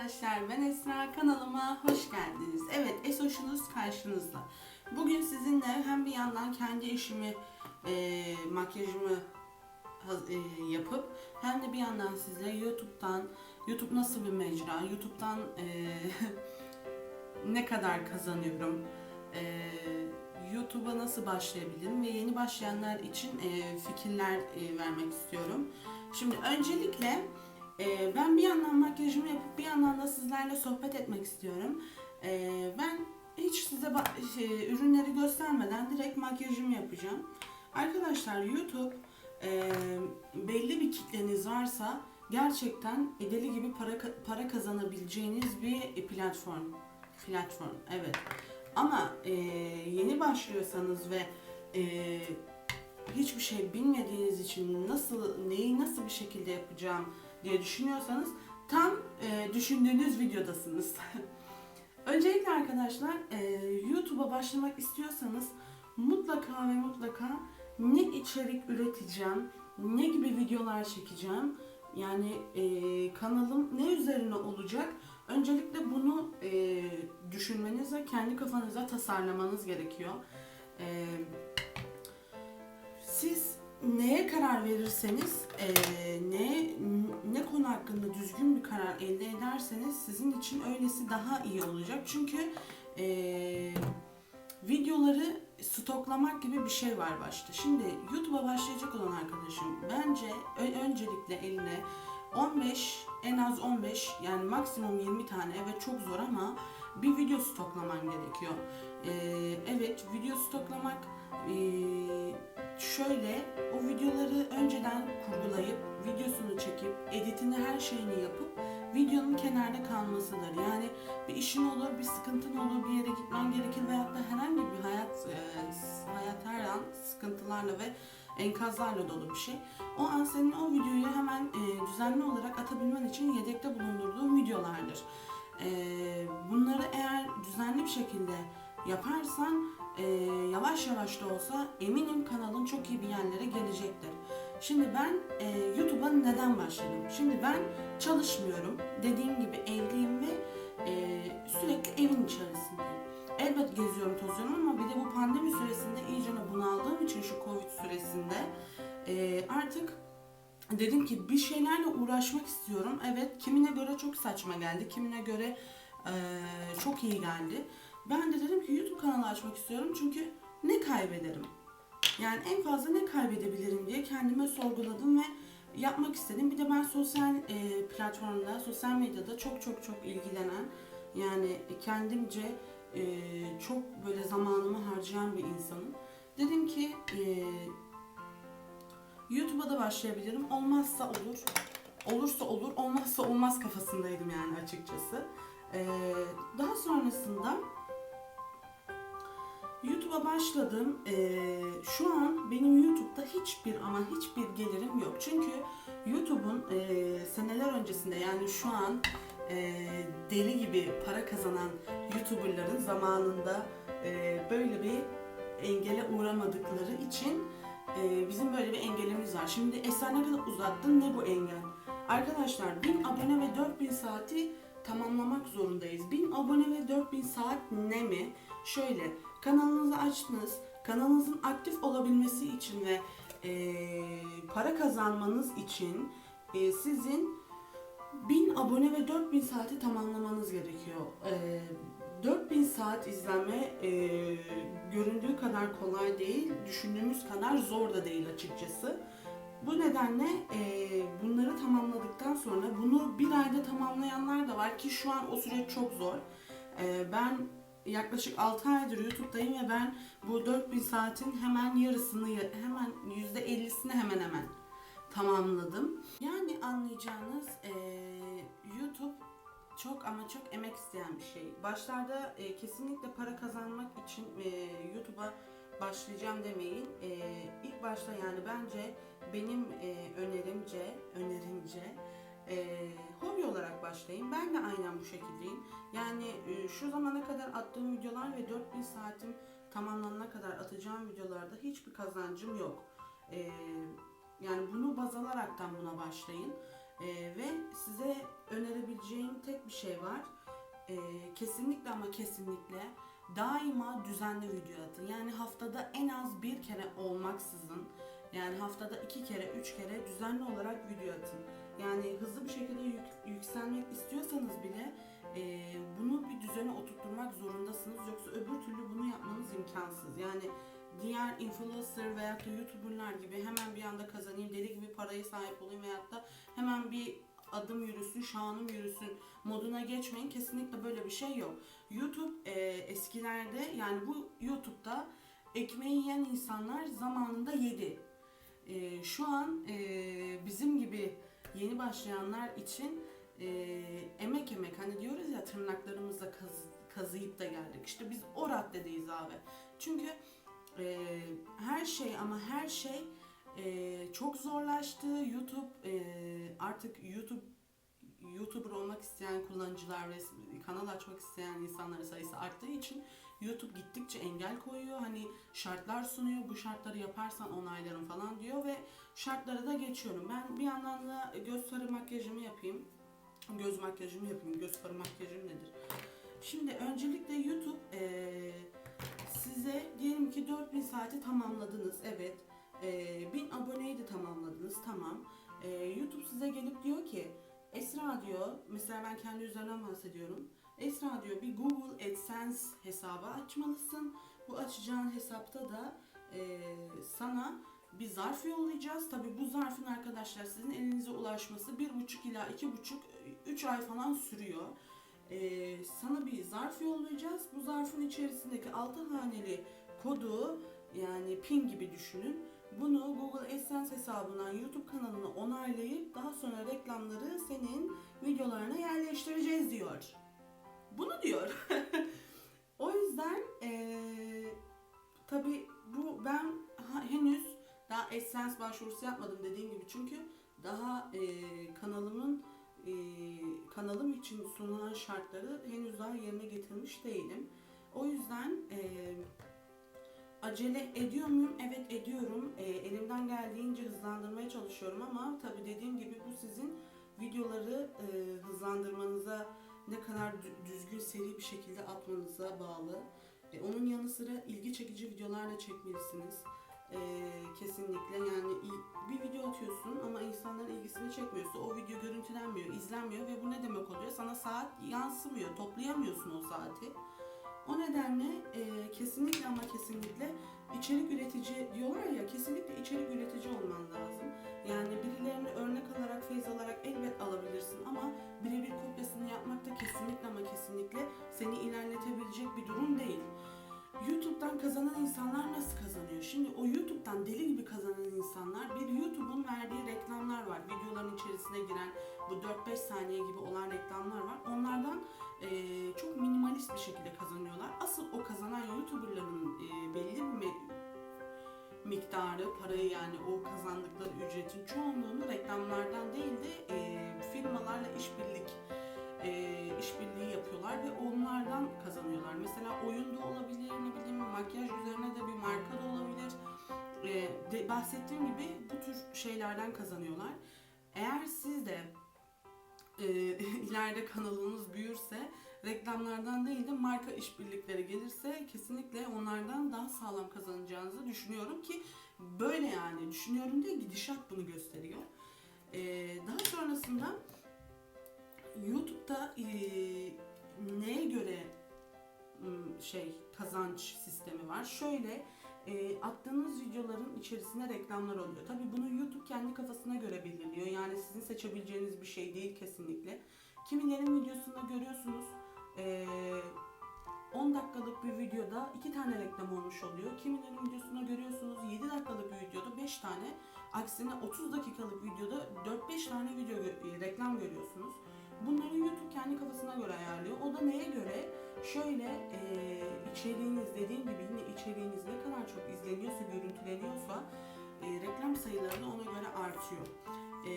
arkadaşlar ben Esra kanalıma hoş geldiniz. Evet Esoş'unuz karşınızda. Bugün sizinle hem bir yandan kendi işimi, e, makyajımı e, yapıp hem de bir yandan size YouTube'dan, YouTube nasıl bir mecra, YouTube'dan e, ne kadar kazanıyorum, e, YouTube'a nasıl başlayabilirim ve yeni başlayanlar için e, fikirler e, vermek istiyorum. Şimdi öncelikle ee, ben bir yandan makyajımı yapıp bir yandan da sizlerle sohbet etmek istiyorum. Ee, ben hiç size şey, ürünleri göstermeden direkt makyajımı yapacağım. Arkadaşlar YouTube e, belli bir kitleniz varsa gerçekten deli gibi para para kazanabileceğiniz bir platform. Platform, evet. Ama e, yeni başlıyorsanız ve e, hiçbir şey bilmediğiniz için nasıl neyi nasıl bir şekilde yapacağım diye düşünüyorsanız tam e, düşündüğünüz videodasınız. Öncelikle arkadaşlar e, YouTube'a başlamak istiyorsanız mutlaka ve mutlaka ne içerik üreteceğim, ne gibi videolar çekeceğim, yani e, kanalım ne üzerine olacak. Öncelikle bunu e, düşünmeniz kendi kafanıza tasarlamanız gerekiyor. E, neye karar verirseniz, eee, ne ne konu hakkında düzgün bir karar elde ederseniz sizin için öylesi daha iyi olacak. Çünkü eee, videoları stoklamak gibi bir şey var başta. Şimdi YouTube'a başlayacak olan arkadaşım bence öncelikle eline 15 en az 15 yani maksimum 20 tane evet çok zor ama bir video stoklaman gerekiyor. Eee, evet video stoklamak eee, şöyle o videoları önceden kurgulayıp videosunu çekip editini her şeyini yapıp videonun kenarda kalmasıdır. Yani bir işin olur, bir sıkıntın olur, bir yere gitmen gerekir veyahut da herhangi bir hayat e, hayat her an sıkıntılarla ve enkazlarla dolu bir şey. O an senin o videoyu hemen e, düzenli olarak atabilmen için yedekte bulundurduğun videolardır. Bunları eğer düzenli bir şekilde yaparsan e, yavaş yavaş da olsa eminim kanalın çok iyi bir yerlere gelecektir. Şimdi ben e, YouTube'a neden başladım? Şimdi ben çalışmıyorum. Dediğim gibi evliyim ve e, sürekli evin içerisindeyim. Elbet geziyorum, tozuyorum ama bir de bu pandemi süresinde iyice bunaldığım için şu Covid süresinde e, artık dedim ki bir şeylerle uğraşmak istiyorum. Evet, kimine göre çok saçma geldi, kimine göre e, çok iyi geldi. Ben de dedim ki YouTube kanalı açmak istiyorum çünkü ne kaybederim? Yani en fazla ne kaybedebilirim diye kendime sorguladım ve yapmak istedim. Bir de ben sosyal e, platformda, sosyal medyada çok çok çok ilgilenen yani kendimce e, çok böyle zamanımı harcayan bir insanım. Dedim ki e, YouTube'a da başlayabilirim. Olmazsa olur. Olursa olur, olmazsa olmaz kafasındaydım yani açıkçası. E, daha sonrasında YouTube'a başladım. Ee, şu an benim YouTube'da hiçbir ama hiçbir gelirim yok. Çünkü YouTube'un e, seneler öncesinde yani şu an e, deli gibi para kazanan YouTuber'ların zamanında e, böyle bir engele uğramadıkları için e, bizim böyle bir engelimiz var. Şimdi Esra ne kadar uzattın ne bu engel? Arkadaşlar 1000 abone ve 4000 saati tamamlamak zorundayız. 1000 abone ve 4000 saat ne mi? Şöyle kanalınızı açtınız. Kanalınızın aktif olabilmesi için ve eee, para kazanmanız için eee, sizin 1000 abone ve 4000 saati tamamlamanız gerekiyor. Eee 4000 saat izlenme eee, göründüğü kadar kolay değil, düşündüğümüz kadar zor da değil açıkçası. Bu nedenle eee, bunları tamamladıktan sonra bunu bir ayda tamamlayanlar da var ki şu an o süreç çok zor. Eee, ben yaklaşık 6 aydır YouTube'dayım ve ben bu 4000 saatin hemen yarısını, hemen %50'sini hemen hemen tamamladım. Yani anlayacağınız eee, YouTube çok ama çok emek isteyen bir şey. Başlarda e, kesinlikle para kazanmak için e, YouTube'a başlayacağım demeyin. E, ilk başta yani bence benim e, önerimce, önerimce e, hobi olarak başlayın. Ben de aynen bu şekildeyim. Yani e, şu zamana kadar attığım videolar ve 4000 saatim tamamlanana kadar atacağım videolarda hiçbir kazancım yok. E, yani bunu baz alaraktan buna başlayın. E, ve size önerebileceğim tek bir şey var. Ee, kesinlikle ama kesinlikle daima düzenli video atın. Yani haftada en az bir kere olmaksızın yani haftada iki kere, üç kere düzenli olarak video atın. Yani hızlı bir şekilde yük- yükselmek istiyorsanız bile e, bunu bir düzene oturtturmak zorundasınız. Yoksa öbür türlü bunu yapmanız imkansız. Yani diğer influencer veya da youtuberlar gibi hemen bir anda kazanayım, deli gibi paraya sahip olayım veyahut da hemen bir adım yürüsün, şanım yürüsün moduna geçmeyin. Kesinlikle böyle bir şey yok. YouTube e, eskilerde yani bu YouTube'da ekmeği yiyen insanlar zamanında yedi. E, şu an e, bizim gibi yeni başlayanlar için e, emek emek hani diyoruz ya tırnaklarımızla kaz, kazıyıp da geldik. İşte biz o raddedeyiz abi. Çünkü e, her şey ama her şey e, çok zorlaştı. YouTube e, artık YouTube YouTuber olmak isteyen kullanıcılar ve kanal açmak isteyen insanların sayısı arttığı için YouTube gittikçe engel koyuyor. Hani şartlar sunuyor. Bu şartları yaparsan onaylarım falan diyor ve şartları da geçiyorum. Ben bir yandan da göz farı makyajımı yapayım. Göz makyajımı yapayım. Göz farı makyajım nedir? Şimdi öncelikle YouTube eee, size diyelim ki 4000 saati tamamladınız. Evet. Eee 1000 aboneyi de tamamladınız. Tamam. Eee, YouTube size gelip diyor ki Esra diyor, mesela ben kendi üzerinden bahsediyorum. Esra diyor bir Google AdSense hesabı açmalısın. Bu açacağın hesapta da eee, sana bir zarf yollayacağız. Tabi bu zarfın arkadaşlar sizin elinize ulaşması bir buçuk ila iki buçuk, üç ay falan sürüyor. Eee, sana bir zarf yollayacağız. Bu zarfın içerisindeki altı haneli kodu yani pin gibi düşünün. Bunu Google AdSense hesabından YouTube kanalına onaylayıp daha sonra reklamları senin videolarına yerleştireceğiz diyor. Bunu diyor. o yüzden eee tabi bu ben henüz daha AdSense başvurusu yapmadım dediğim gibi çünkü daha eee, kanalımın eee, kanalım için sunulan şartları henüz daha yerine getirmiş değilim. O yüzden eee Acele ediyor muyum? Evet ediyorum. Ee, elimden geldiğince hızlandırmaya çalışıyorum ama tabii dediğim gibi bu sizin videoları e, hızlandırmanıza ne kadar dü- düzgün seri bir şekilde atmanıza bağlı. E, onun yanı sıra ilgi çekici videolar da çekmelisiniz. E, kesinlikle yani bir video atıyorsun ama insanların ilgisini çekmiyorsa o video görüntülenmiyor, izlenmiyor ve bu ne demek oluyor? Sana saat yansımıyor, toplayamıyorsun o saati. O nedenle e, kesinlikle ama kesinlikle içerik üretici diyorlar 4-5 saniye gibi olan reklamlar var. Onlardan eee, çok minimalist bir şekilde kazanıyorlar. Asıl o kazanan YouTuber'ların eee, belli bir miktarı, parayı yani o kazandıkları ücretin çoğunluğunu reklamlardan değil de eee, firmalarla işbirlik eee, işbirliği yapıyorlar ve onlardan kazanıyorlar. Mesela oyunda olabilir, ne bileyim makyaj üzerine de bir marka da olabilir. Eee, de, bahsettiğim gibi bu tür şeylerden kazanıyorlar. Eğer siz de e, ileride kanalınız büyürse reklamlardan değil de marka işbirlikleri gelirse kesinlikle onlardan daha sağlam kazanacağınızı düşünüyorum ki böyle yani düşünüyorum diye gidişat bunu gösteriyor. E, daha sonrasında YouTube'da e, neye göre şey kazanç sistemi var. Şöyle e, attığınız videoların içerisine reklamlar oluyor. Tabii bunu YouTube kendi kafasına göre belirliyor. Yani sizin seçebileceğiniz bir şey değil kesinlikle. Kimilerin videosunda görüyorsunuz e, 10 dakikalık bir videoda 2 tane reklam olmuş oluyor. Kimilerin videosunda görüyorsunuz 7 dakikalık bir videoda 5 tane. Aksine 30 dakikalık videoda 4-5 tane video e, reklam görüyorsunuz. Bunları YouTube kendi kafasına göre ayarlıyor. O da neye göre? Şöyle e, içeriğiniz dediğim gibi yine içeriğiniz ne kadar çok izleniyorsa, görüntüleniyorsa e, reklam sayıları da ona göre artıyor. E,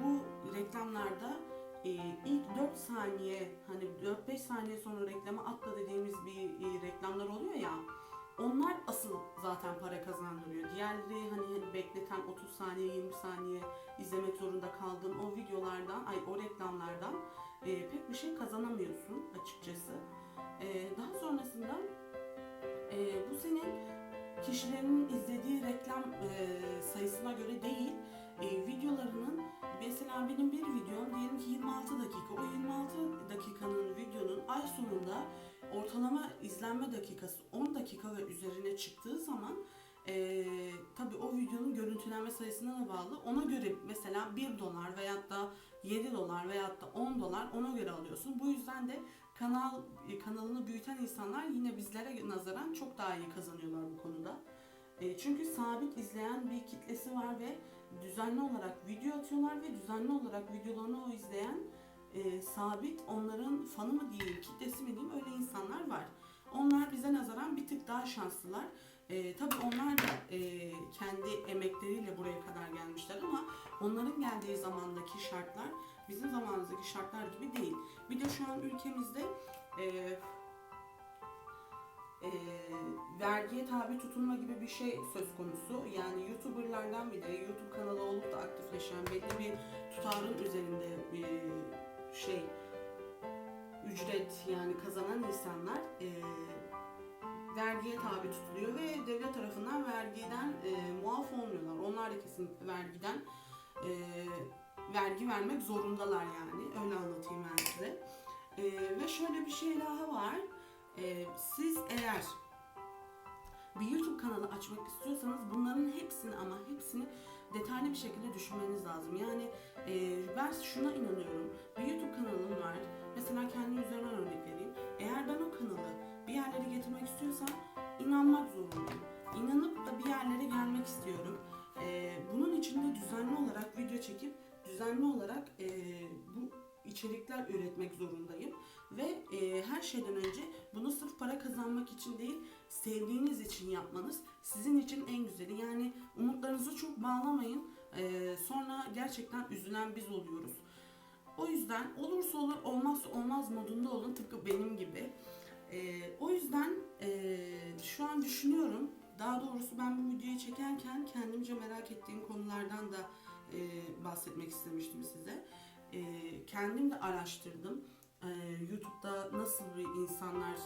bu reklamlarda e, ilk 4 saniye hani 4-5 saniye sonra reklama atla dediğimiz bir e, reklamlar oluyor ya onlar asıl zaten para kazandırıyor. Diğerleri hani, bekleten 30 saniye 20 saniye izlemek zorunda kaldığın o videolardan ay o reklamlardan e, pek bir şey kazanamıyorsun açıkçası. E, daha sonrasında e, bu senin kişilerin izlediği reklam e, sayısına göre değil, e, videolarının mesela benim bir videom diyelim ki 26 dakika. O 26 dakikanın videonun ay sonunda ortalama izlenme dakikası 10 dakika ve üzerine çıktığı zaman e, tabii o videonun görüntülenme sayısına da bağlı. Ona göre mesela 1 dolar veyahut da 7 dolar veyahut da 10 dolar ona göre alıyorsun. Bu yüzden de kanal e, kanalını büyüten insanlar yine bizlere nazaran çok daha iyi kazanıyorlar bu konuda. E, çünkü sabit izleyen bir kitlesi var ve düzenli olarak video atıyorlar ve düzenli olarak videolarını o izleyen e, sabit onların fanı mı diyeyim, kitlesi mi diyeyim öyle insanlar var. Onlar bize nazaran bir tık daha şanslılar. E, tabii onlar da e, kendi emekleriyle buraya kadar gelmişler ama onların geldiği zamandaki şartlar bizim zamanımızdaki şartlar gibi değil. Bir de şu an ülkemizde e, e, vergiye tabi tutulma gibi bir şey söz konusu. Yani YouTuber'lardan bile YouTube kanalı olup da aktifleşen belli bir tutarın üzerinde bir şey ücret yani kazanan insanlar e, vergiye tabi tutuluyor ve devlet tarafından vergiden e, muaf olmuyorlar. Onlar da kesinlikle vergiden e, vergi vermek zorundalar yani. Öyle anlatayım ben size. E, ve şöyle bir şey daha var. E, siz eğer bir YouTube kanalı açmak istiyorsanız bunların hepsini ama hepsini detaylı bir şekilde düşünmeniz lazım. Yani e, ben şuna inanıyorum. Bir YouTube kanalım var. Mesela kendi üzerinden örnek vereyim. Eğer ben o kanalı bir yerlere getirmek istiyorsam inanmak zorundayım. İnanıp da bir yerlere gelmek istiyorum. E, bunun için de düzenli olarak video çekip düzenli olarak e, bu içerikler üretmek zorundayım. Ve e, her şeyden önce bunu sırf para kazanmak için değil, sevdiğiniz için yapmanız sizin için en güzeli. Yani umutlarınızı çok bağlamayın. E, sonra gerçekten üzülen biz oluyoruz. O yüzden olursa olur, olmazsa olmaz modunda olun tıpkı benim gibi. E, o yüzden e, şu an düşünüyorum. Daha doğrusu ben bu videoyu çekerken kendimce merak ettiğim konulardan da e, bahsetmek istemiştim size. E, kendim de araştırdım. E, YouTube'da nasıl bir insanlar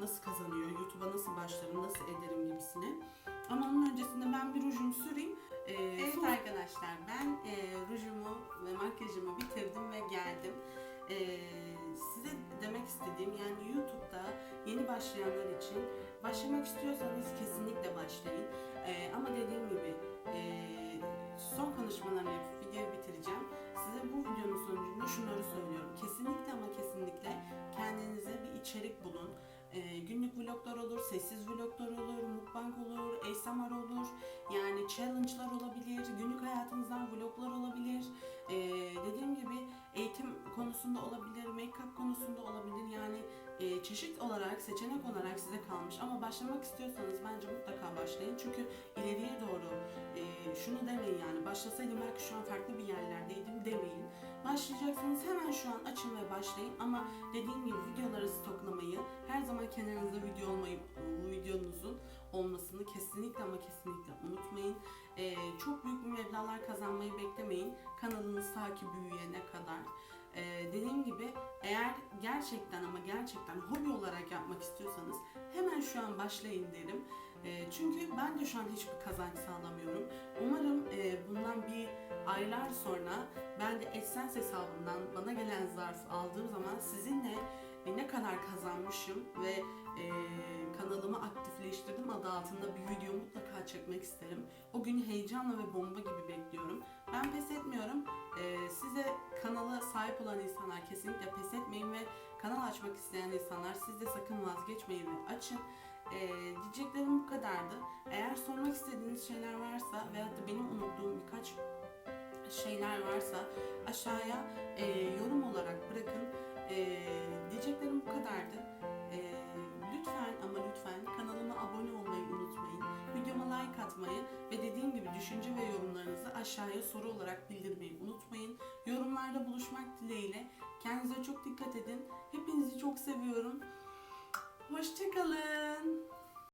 nasıl kazanıyor, YouTube'a nasıl başlarım, nasıl ederim gibisini. Ama onun öncesinde ben bir rujumu süreyim. E, evet sonra- arkadaşlar ben e, rujumu ve makyajımı bitirdim ve geldim. E, size demek istediğim yani YouTube'da yeni başlayanlar için başlamak istiyorsanız kesinlikle başlayın. E, ama dediğim gibi e, son konuşmalarımı yapıp videoyu bitireceğim. Size bu videonun sonucunda şunları söylüyorum. Vloglar olur, sessiz vloglar olur, mukbang olur, ASMR olur. Yani challenge'lar olabilir, günlük hayatınızdan vloglar olabilir. Ee, dediğim gibi eğitim konusunda olabilir, make-up konusunda olabilir. Yani e, çeşit olarak, seçenek olarak size kalmış. Ama başlamak istiyorsanız bence mutlaka başlayın. Çünkü ileriye doğru e, şunu demeyin yani başlasaydım belki şu an farklı bir yerlerdeydim demeyin. Başlayacaksanız hemen şu an açın ve başlayın ama dediğim gibi videoları stoklamayı, her zaman kenarınızda video olmayı, videonuzun olmasını kesinlikle ama kesinlikle unutmayın. E, çok büyük meblağlar kazanmayı beklemeyin. Kanalınız ta ki büyüyene kadar. E, dediğim gibi eğer gerçekten ama gerçekten hobi olarak yapmak istiyorsanız hemen şu an başlayın derim. E, çünkü ben de şu an hiçbir kazanç sağlamıyorum. Umarım e, bundan bir aylar sonra ben de AdSense hesabından bana gelen zarfı aldığım zaman sizinle e, ne kadar kazanmışım ve e, kanalımı aktifleştirdim adı altında bir video mutlaka çekmek isterim. O günü heyecanla ve bomba gibi bekliyorum. Ben pes etmiyorum. E, size kanala sahip olan insanlar kesinlikle pes etmeyin ve kanal açmak isteyen insanlar siz de sakın vazgeçmeyin ve açın. E, diyeceklerim bu kadardı. Eğer sormak istediğiniz şeyler varsa aşağıya e, yorum olarak bırakın. E, diyeceklerim bu kadardı. E, lütfen ama lütfen kanalıma abone olmayı unutmayın. Videoma like atmayı ve dediğim gibi düşünce ve yorumlarınızı aşağıya soru olarak bildirmeyi unutmayın. Yorumlarda buluşmak dileğiyle. Kendinize çok dikkat edin. Hepinizi çok seviyorum. Hoşçakalın.